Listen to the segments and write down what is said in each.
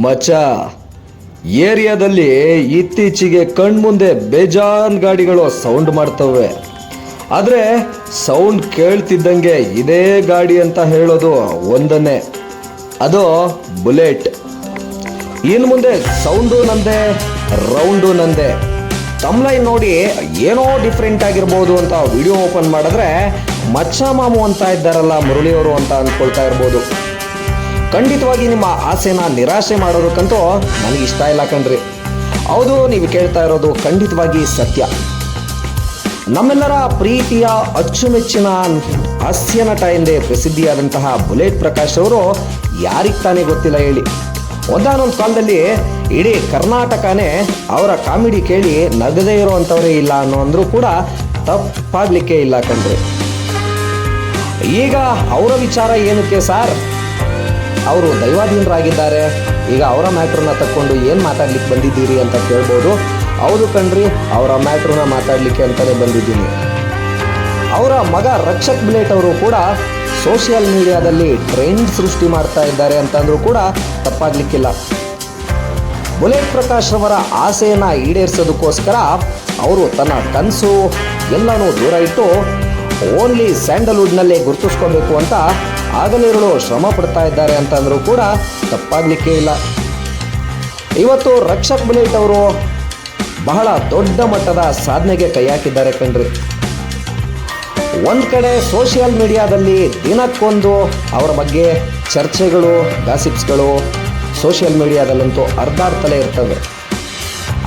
ಮಚ. ಏರಿಯಾದಲ್ಲಿ ಇತ್ತೀಚೆಗೆ ಕಣ್ಮುಂದೆ ಬೇಜಾನ್ ಗಾಡಿಗಳು ಸೌಂಡ್ ಮಾಡ್ತವೆ. ಆದರೆ ಸೌಂಡ್ ಕೇಳ್ತಿದ್ದಂಗೆ ಇದೇ ಗಾಡಿ ಅಂತ ಹೇಳೋದು ಒಂದನ್ನೇ. ಅದು ಬುಲೆಟ್. ಇನ್ನು ಮುಂದೆ ಸೌಂಡು ನಂದೆ, ರೌಂಡು ನಂದೆ. ತಮ್ಲೈನ್ ನೋಡಿ ಏನೋ ಡಿಫ್ರೆಂಟ್ ಆಗಿರ್ಬೋದು ಅಂತ ವಿಡಿಯೋ ಓಪನ್ ಮಾಡಿದ್ರೆ ಮಚ್ಚ ಮಾಮು ಅಂತ ಇದ್ದಾರಲ್ಲ ಮುರಳಿಯವರು ಅಂತ ಅಂದ್ಕೊಳ್ತಾ ಇರ್ಬೋದು. ಖಂಡಿತವಾಗಿ ನಿಮ್ಮ ಆಸೆನ ನಿರಾಶೆ ಮಾಡೋದಕ್ಕಂತೂ ನನಗೆ ಇಷ್ಟ ಇಲ್ಲ ಕಣ್ರಿ. ಹೌದು, ನೀವು ಕೇಳ್ತಾ ಇರೋದು ಖಂಡಿತವಾಗಿ ಸತ್ಯ. ನಮ್ಮೆಲ್ಲರ ಪ್ರೀತಿಯ ಅಚ್ಚುಮೆಚ್ಚಿನ ಹಾಸ್ಯ ನಟ ಎಂದೇ ಪ್ರಸಿದ್ಧಿಯಾದಂತಹ ಬುಲೆಟ್ ಪ್ರಕಾಶ್ ಅವರು ಯಾರಿಗೆ ತಾನೇ ಗೊತ್ತಿಲ್ಲ ಹೇಳಿ. ಒಂದಾನೊಂದು ಕಾಲದಲ್ಲಿ ಇಡೀ ಕರ್ನಾಟಕನೇ ಅವರ ಕಾಮಿಡಿ ಕೇಳಿ ನಗದೇ ಇರುವಂಥವರೇ ಇಲ್ಲ ಅನ್ನೋ ಅಂದರೂ ಕೂಡ ತಪ್ಪಾಗ್ಲಿಕ್ಕೆ ಇಲ್ಲ ಕಣ್ರಿ. ಈಗ ಅವರ ವಿಚಾರ ಏನಕ್ಕೆ ಸರ್? ಅವರು ದೈವಾಧೀನರಾಗಿದ್ದಾರೆ. ಈಗ ಅವರ ಮ್ಯಾಟ್ರನ್ನ ತಕ್ಕೊಂಡು ಏನು ಮಾತಾಡ್ಲಿಕ್ಕೆ ಬಂದಿದ್ದೀರಿ ಅಂತ ಕೇಳ್ಬೋದು. ಹೌದು ಕಣ್ರಿ, ಅವರ ಮ್ಯಾಟ್ರನ್ನ ಮಾತಾಡಲಿಕ್ಕೆ ಅಂತಲೇ ಬಂದಿದ್ದೀನಿ. ಅವರ ಮಗ ರಕ್ಷಕ್ ಬ್ಲೇಟ್ ಅವರು ಕೂಡ ಸೋಷಿಯಲ್ ಮೀಡಿಯಾದಲ್ಲಿ ಟ್ರೆಂಡ್ ಸೃಷ್ಟಿ ಮಾಡ್ತಾ ಇದ್ದಾರೆ ಅಂತಂದ್ರೂ ಕೂಡ ತಪ್ಪಾಗ್ಲಿಕ್ಕಿಲ್ಲ. ಬುಲೆಟ್ ಪ್ರಕಾಶ್ ರವರ ಆಸೆಯನ್ನು ಈಡೇರಿಸೋದಕ್ಕೋಸ್ಕರ ಅವರು ತನ್ನ ಕನಸು ಎಲ್ಲನೂ ದೂರ ಇಟ್ಟು ಓನ್ಲಿ ಸ್ಯಾಂಡಲ್ವುಡ್ನಲ್ಲೇ ಗುರುತಿಸ್ಕೋಬೇಕು ಅಂತ ಆಗಲಿರುಳು ಶ್ರಮ ಪಡ್ತಾ ಇದ್ದಾರೆ ಅಂತಂದರೂ ಕೂಡ ತಪ್ಪಾಗ್ಲಿಕ್ಕೆ ಇಲ್ಲ. ಇವತ್ತು ರಕ್ಷಕ್ ಬುಲೆಟ್ ಅವರು ಬಹಳ ದೊಡ್ಡ ಮಟ್ಟದ ಸಾಧನೆಗೆ ಕೈ ಹಾಕಿದ್ದಾರೆ ಕಣ್ರಿ. ಒಂದು ಕಡೆ ಸೋಷಿಯಲ್ ಮೀಡಿಯಾದಲ್ಲಿ ದಿನಕ್ಕೊಂದು ಅವರ ಬಗ್ಗೆ ಚರ್ಚೆಗಳು, ಗಾಸಿಪ್ಸ್ಗಳು ಸೋಷಿಯಲ್ ಮೀಡಿಯಾದಲ್ಲಂತೂ ಅರ್ಧಾರ್ಥಲೇ ಇರ್ತವೆ.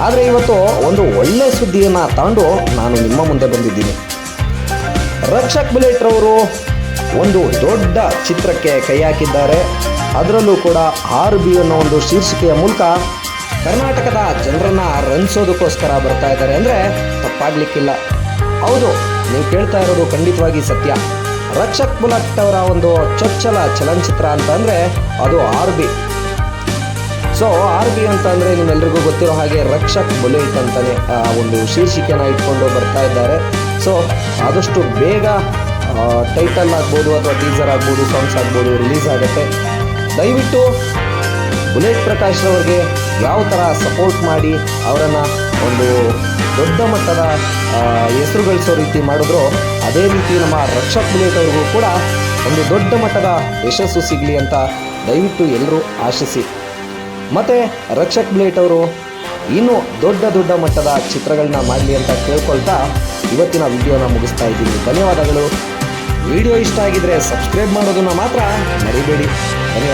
ಆದರೆ ಇವತ್ತು ಒಂದು ಒಳ್ಳೆ ಸುದ್ದಿಯನ್ನು ತಗೊಂಡು ನಾನು ನಿಮ್ಮ ಮುಂದೆ ಬಂದಿದ್ದೀನಿ. ರಕ್ಷಕ್ ಬುಲೆಟ್ ರವರು ಒಂದು ದೊಡ್ಡ ಚಿತ್ರಕ್ಕೆ ಕೈ ಹಾಕಿದ್ದಾರೆ. ಅದರಲ್ಲೂ ಕೂಡ ಆರ್ ಬಿ ಅನ್ನೋ ಒಂದು ಶೀರ್ಷಿಕೆಯ ಮೂಲಕ ಕರ್ನಾಟಕದ ಜನರನ್ನ ರಂಜಿಸೋದಕ್ಕೋಸ್ಕರ ಬರ್ತಾ ಇದ್ದಾರೆ. ಅಂದರೆ ತಪ್ಪಾಗ್ಲಿಕ್ಕಿಲ್ಲ. ಹೌದು, ನೀವು ಕೇಳ್ತಾ ಇರೋದು ಖಂಡಿತವಾಗಿ ಸತ್ಯ. ರಕ್ಷಕ್ ಬುಲಟ್ ಅವರ ಒಂದು ಚೊಚ್ಚಲ ಚಲನಚಿತ್ರ ಅಂತ ಅಂದರೆ ಅದು R B. So R B ಅಂತ ಅಂದರೆ ನಿಮ್ಮೆಲ್ರಿಗೂ ಗೊತ್ತಿರೋ ಹಾಗೆ ರಕ್ಷಕ್ ಬುಲೆಟ್ ಅಂತಾನೆ, ಆ, ಒಂದು ಶೀರ್ಷಿಕೆನ ಇಟ್ಕೊಂಡು ಬರ್ತಾ ಇದ್ದಾರೆ. ಸೊ ಆದಷ್ಟು ಬೇಗ ಟೈಟಲ್ ಆಗ್ಬೋದು ಅಥವಾ ಟೀಸರ್ ಆಗ್ಬೋದು ಸಾಂಗ್ಸ್ ಆಗ್ಬೋದು ರಿಲೀಸ್ ಆಗುತ್ತೆ. ದಯವಿಟ್ಟು ಬುಲೆಟ್ ಪ್ರಕಾಶ್ ಅವರಿಗೆ ಯಾವ ಥರ ಸಪೋರ್ಟ್ ಮಾಡಿ ಅವರನ್ನು ಒಂದು ದೊಡ್ಡ ಮಟ್ಟದ ಹೆಸರು ಗಳಿಸೋ ರೀತಿ ಮಾಡಿದ್ರು ಅದೇ ರೀತಿ ನಮ್ಮ ರಕ್ಷಕ್ ಬುಲೆಟ್ ಅವ್ರಿಗೂ ಕೂಡ ಒಂದು ದೊಡ್ಡ ಮಟ್ಟದ ಯಶಸ್ಸು ಸಿಗಲಿ ಅಂತ ದಯವಿಟ್ಟು ಎಲ್ಲರೂ ಆಶಿಸಿ. ಮತ್ತು ರಕ್ಷಕ್ ಬುಲೆಟ್ ಅವರು ಇನ್ನೂ ದೊಡ್ಡ ದೊಡ್ಡ ಮಟ್ಟದ ಚಿತ್ರಗಳನ್ನ ಮಾಡಲಿ ಅಂತ ಕೇಳ್ಕೊಳ್ತಾ ಇವತ್ತಿನ ವಿಡಿಯೋನ ಮುಗಿಸ್ತಾ ಇದ್ದೀನಿ. ಧನ್ಯವಾದಗಳು. ವಿಡಿಯೋ ಇಷ್ಟ ಆಗಿದ್ರೆ ಸಬ್ಸ್ಕ್ರೈಬ್ ಮಾಡೋದನ್ನ ಮಾತ್ರ ಮರಿಬೇಡಿ. ಧನ್ಯವಾದ.